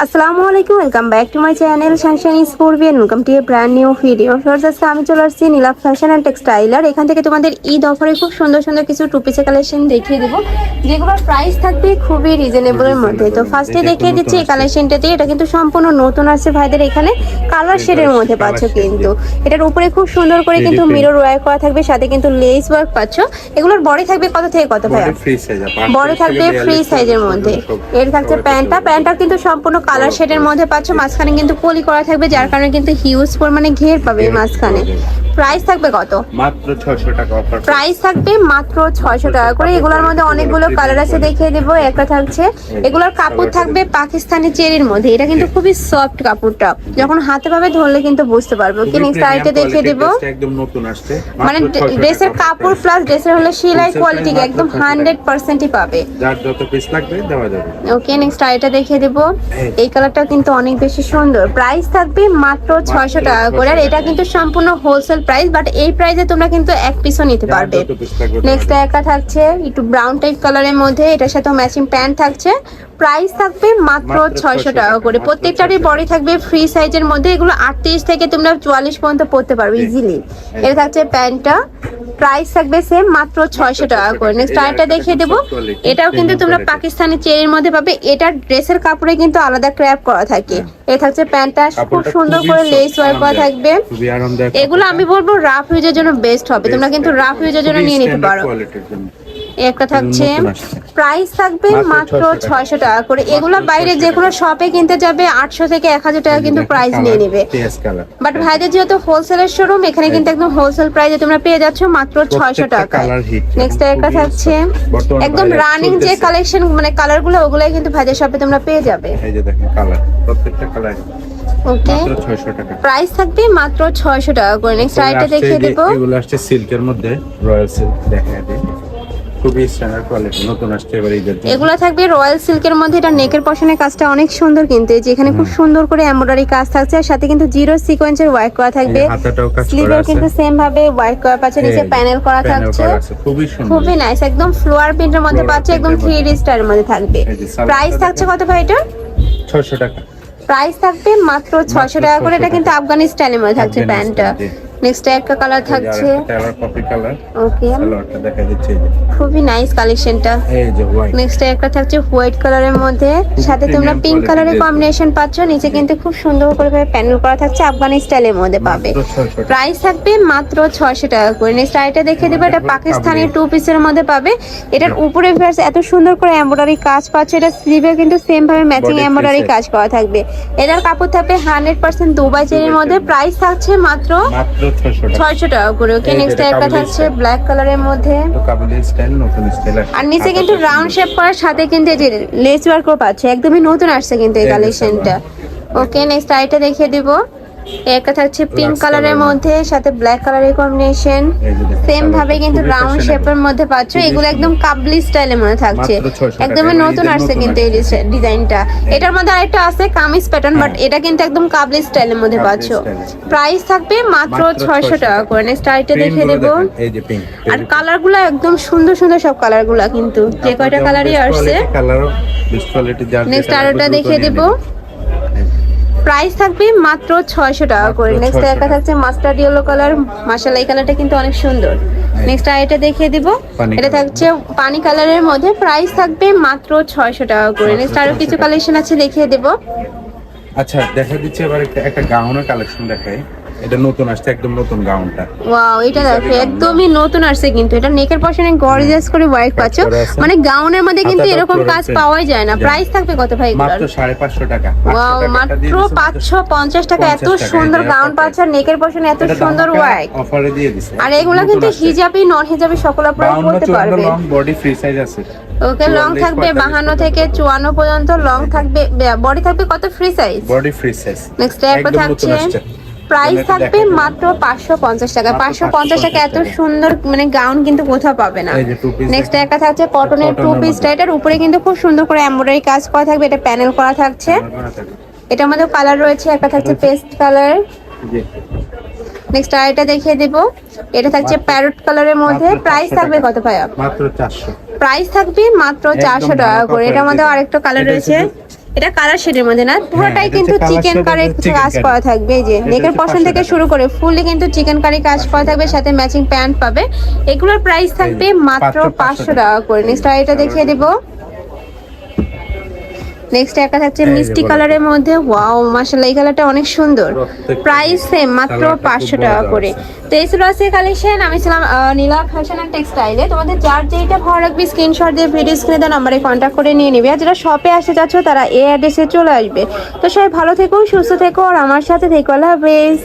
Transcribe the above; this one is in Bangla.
আসসালামু আলাইকুম welcome back to my channel sunshine Scorbian welcome to a brand new video first আজকে আমি চলে আসছি নীলাভ ফ্যাশন অ্যান্ড টেক্সটাইলার এখান থেকে তোমাদের ঈদ অফারে খুব সুন্দর সুন্দর কিছু টু পিসের কালেকশন দেখিয়ে দেবো। যেগুলোর প্রাইস থাকবে খুবই রিজনেবলের মধ্যে। তো ফার্স্টে দেখিয়ে দিচ্ছি এই কালেকশনটাতে এটা কিন্তু সম্পূর্ণ নতুন আছে ভাইদের এখানে। কালার শেডের মধ্যে পাচ্ছ কিন্তু। এটার উপরে খুব সুন্দর করে কিন্তু মিরর ওয়ার্ক করা থাকবে। সাথে কিন্তু লেস ওয়ার্ক পাচ্ছ। এগুলোর বডি থাকবে কত থেকে কত সাইজ বড় থাকবে ফ্রি সাইজের মধ্যে। এর থাকছে প্যান্টটা। প্যান্টটা কিন্তু সম্পূর্ণ কালার শেডের মধ্যে পাচ্ছ মাঝখানে কিন্তু পলি করা থাকবে যার কারণে কিন্তু হিউজ পরিমাণে ঘের পাবে মাঝখানে। প্রাইস থাকবে কত? মাত্র 600 টাকা অফার প্রাইস থাকবে মাত্র ছয়শো টাকা করে। এগুলোর মধ্যে অনেকগুলো কালার আছে দেখিয়ে দেবো। একটা থাকছে এগুলোর কাপড় থাকবে পাকিস্তানি চেরির মধ্যে। এটা কিন্তু খুবই সফট কাপড়টা। যখন হাতে পাবে ধরলে কিন্তু বুঝতে পারবে। কি নেক্সট আরেকটা দেখিয়ে দেবো। একদম নতুন আসছে। মানে ড্রেসের কাপড় প্লাস ড্রেসের হলে সেলাই কোয়ালিটি একদম হান্ড্রেড পার্সেন্টই পাবে। যার যত পিস লাগবে দেওয়া যাবে। ওকে নেক্সট আরেকটা দেখিয়ে দেব। এই কালারটা কিন্তু অনেক বেশি সুন্দর। প্রাইস থাকবে মাত্র ছয়শো টাকা করে। আর এটা কিন্তু সম্পূর্ণ হোলসেল প্রাইস বাট এই প্রাইসে তোমরা কিন্তু এক পিসও নিতে পারবে। piece লাগবে নেক্সট একা থাকছে একটু ব্রাউন টাইপ কালারের মধ্যে এটার সাথে ম্যাচিং প্যান্ট থাকছে। প্রাইস থাকবে মাত্র ছয়শো 600 টাকা করে। প্রত্যেকটারই বডি থাকবে ফ্রি সাইজের মধ্যে এগুলো আটত্রিশ থেকে তোমরা চুয়াল্লিশ পর্যন্ত পড়তে পারবে ইজিলি এটা থাকছে প্যান্টটা প্রাইস থাকবে সেম মাত্র ছয়শো টাকা করে। নেক্সট আরেকটা দেখিয়ে দেবো। এটাও কিন্তু তোমরা পাকিস্তানি চেরির মধ্যে পাবে। এটার ড্রেসের কাপড়ে কিন্তু আলাদা ক্র্যাপ করা থাকে। এ থাকছে প্যান্টটা খুব সুন্দর করে লেস ওয়ার করা থাকবে। এগুলো আমি বলব রাফ ইউজের জন্য বেস্ট হবে। তোমরা কিন্তু রাফ ইউজের জন্য নিয়ে নিতে পারো। একটা থাকছে প্রাইস থাকবে মাত্র 600 ছয়শো টাকা। করে। এগুলো বাইরে যে কোনো শপে কিনতে যাবে আটশো থেকে এক হাজার টাকা কিন্তু প্রাইস নিয়ে নেবে। বাট ভাইদের যেহেতু হোলসেলের শোরুম এখানে কিন্তু একদম হোলসেল প্রাইসে তোমরা পেয়ে যাচ্ছ মাত্র ছয়শো টাকায় নেক্সট একটা থাকছে। একদম রানিং যে কালেকশন মানে কালারগুলো ওগুলাই কিন্তু ভাইদের শপে তোমরা পেয়ে যাবে। এই যে দেখেন কালার প্রত্যেকটা কালার ওকে মাত্র 600 টাকা। প্রাইস থাকবে মাত্র ছয়শো টাকা করে। নেক্সট আরেকটা দেখিয়ে দেবো। এগুলো আসছে সিল্কের মধ্যে রয়্যাল সিল্ক দেখা যায় খুবই স্ট্যান্ডার্ড কোয়ালিটি নতুন আসছে এবার ঈদের। এগুলো থাকবে রয়্যাল সিল্কের মধ্যে এটা নেকের পশনের কাজটা অনেক সুন্দর কিন্তু এই যে এখানে খুব সুন্দর করে এমব্রয়ডারি কাজ থাকছে আর সাথে কিন্তু জিরো সিকোয়েন্সের ওয়ার্ক করা থাকবে। এই হাতাটাও কাজ করা স্লিভের। কিন্তু সেম ভাবে ওয়ার্ক করা পাচ্ছে নিচে প্যানেল করা থাকছে। খুবই সুন্দর। খুবই নাইস একদম ফ্লোয়ার প্রিন্টের মধ্যে পাচ্ছে একদম থ্রি ডি স্টাইলের মধ্যে থাকবে। প্রাইস থাকছে কত ভাই এটা? 600 টাকা। প্রাইস থাকবে মাত্র ছয়শো টাকা করে এটা কিন্তু আফগানি স্টাইলের মধ্যে থাকছে প্যান্টটা। নেক্সট একটা কালার থাকছে। কপি কালার ওকে সালোয়ারটা দেখা যাচ্ছে খুবই নাইস কালেকশনটা এই যে হোয়াইট নেক্সট একটা থাকছে হোয়াইট কালারের মধ্যে। সাথে তোমরা পিঙ্ক কালারের কম্বিনেশন পাচ্ছ। নিচে কিন্তু খুব সুন্দর করে প্যানেল করা থাকছে। আফগানি স্টাইলের মধ্যে পাবে। 600 প্রাইস থাকবে মাত্র ছয়শো টাকা করে। নেক্সট আইটা দেখে দেবো। এটা পাকিস্তানি টু পিসের মধ্যে পাবে। এটার উপরে ভিউয়ার্স এত সুন্দর করে এমব্রয়ডারি কাজ পাচ্ছে এটা স্লিভে কিন্তু সেম ভাবে ম্যাচিং এমব্রয়ডারি কাজ করা থাকবে। এটার কাপড় থাকবে হান্ড্রেড পার্সেন্ট দুবাই চেরির মধ্যে। প্রাইস থাকছে মাত্র মাত্র 600 ছয়শো টাকা। করে। ওকে নেক্সট একটা থাকছে ব্ল্যাক কালারের মধ্যে। আর নিচে কিন্তু রাউন্ড শেপ করার সাথে কিন্তু এই যে লেস ওয়ার্কও পাচ্ছে। একদমই নতুন আসছে কিন্তু এই কালেকশনটা ওকে নেক্সট আইটা দেখিয়ে দিব। একটা থাকছে পিঙ্ক কালারের মধ্যে। সাথে ব্ল্যাক কালারের কম্বিনেশন সেম ভাবে কিন্তু রাউন্ড। শেপের মধ্যে। পাচ্ছ। এগুলো একদম। কাবলি স্টাইলের মধ্যে থাকছে। মাত্র 600 টাকা। একদমই নতুন আসছে কিন্তু এই। ডিজাইনটা এটার মধ্যে আরেকটা আছে কামিজ প্যাটার্ন বাট। এটা কিন্তু একদম কাবলি স্টাইলের মধ্যে পাচ্ছ। প্রাইস থাকবে মাত্র ছয়শো 600 টাকা করে। নেক্সট Print দেখিয়ে দেবো। আর কালারগুলো একদম সুন্দর সুন্দর সব কালারগুলা কিন্তু। যে কয়টা কালারই আসছে। নেক্সট দেখিয়ে দ্রুত দেব। প্রাইস থাকবে মাত্র ছয়শো টাকা করে। নেক্সট 600 একটা। থাকছে মাস্টার্ড ইয়েলো কালার মাসালা এই কালারটা কিন্তু অনেক সুন্দর। নেক্সট এটা দেখিয়ে দিব। এটা থাকছে পানি কালারের মধ্যে। প্রাইস থাকবে মাত্র ছয়শো টাকা করে। নেক্সট আরও কিছু কালেকশন আছে দেখিয়ে দেব। আচ্ছা দেখা দিচ্ছে এবার একটা একটা গাউনের কালেকশন দেখাই। এটা নতুন আসছে একদম নতুন গাউনটা ওয়াও এটা দেখো একদমই নতুন আসছে কিন্তু। এটা নেকের পশনে গর্জিয়াস করে ওয়ার্ক পাচ্ছ। মানে গাউনের মধ্যে কিন্তু এরকম কাজ পাওয়াই যায় না। প্রাইস থাকবে কত ভাই মাত্র সাড়ে পাঁচশো টাকা। ওয়াও মাত্র পাঁচশো পঞ্চাশ টাকা। এত সুন্দর গাউন পাচ্ছে আর নেকের পশনে এত সুন্দর ওয়ার্ক অফারে দিয়ে দিছে। আর এগুলো কিন্তু হিজাবি নন হিজাবি সকল আপনারা পড়তে পারবে লং বডি ফ্রি সাইজ আছে। ওকে লং থাকবে 45 বাহান্ন থেকে চুয়ান্ন পর্যন্ত লং থাকবে বডি থাকবে কত free size body free size next একটা থাকছে। প্রাইস থাকবে মাত্র পাঁচশো পঞ্চাশ টাকা। পাঁচশো পঞ্চাশ টাকা এত সুন্দর মানে গাউন কিন্তু কোথাও পাবে না। নেক্সট একটা থাকছে কটনের টু Cotton এর পিস মধ্যে। এটার উপরে কিন্তু খুব সুন্দর করে এমব্রয়ডারি কাজ করা থাকবে। এটা প্যানেল করা থাকছে। এটার মধ্যে কালার রয়েছে। একটা থাকছে পেস্ট কালার নেক্সট আরেকটা দেখিয়ে দেব। এটা থাকছে প্যারট কালারের মধ্যে। প্রাইস থাকবে কত ভাইয়া মাত্র চারশো। প্রাইস থাকবে মাত্র চারশো টাকা করে। এটার মধ্যে আরেকটা কালার রয়েছে। এটা কালার শেডের মধ্যে না? পুরোটাই হ্যাঁ, কিন্তু চিকেন কারি কাজ করা থাকবে এই যে নেকের পশন থেকে শুরু করে ফুললি কিন্তু চিকেন কারি কাজ করা থাকবে সাথে ম্যাচিং প্যান্ট পাবে। এগুলোর প্রাইস থাকবে মাত্র মাত্র 500 পাঁচশো টাকা করে। নেক্সট এটা দেখিয়ে দেবো। নেক্সট একটা থাকছে মিষ্টি কালারের মধ্যে ওয়াও মাশাআল্লাহ এই কালারটা অনেক সুন্দর। প্রাইস সেম মাত্র পাঁচশো টাকা করে। তো এই ছিল আজকে কালেকশন আমি ছিলাম নীলা ফ্যাশন অ্যান্ড টেক্সটাইলে তোমাদের যার যেটা ভালো লাগবে স্ক্রিনশট দিয়ে ভিডিও স্ক্রিনে দেওয়া নাম্বারে কন্ট্যাক্ট করে নিয়ে নেবে। আর যারা শপে আসতে যাচ্ছ তারা এই অ্যাড্রেসে চলে আসবে। তো সবাই ভালো থেকো সুস্থ থেকো আর আমার সাথে থেকো। আল্লাহ হাফেজ।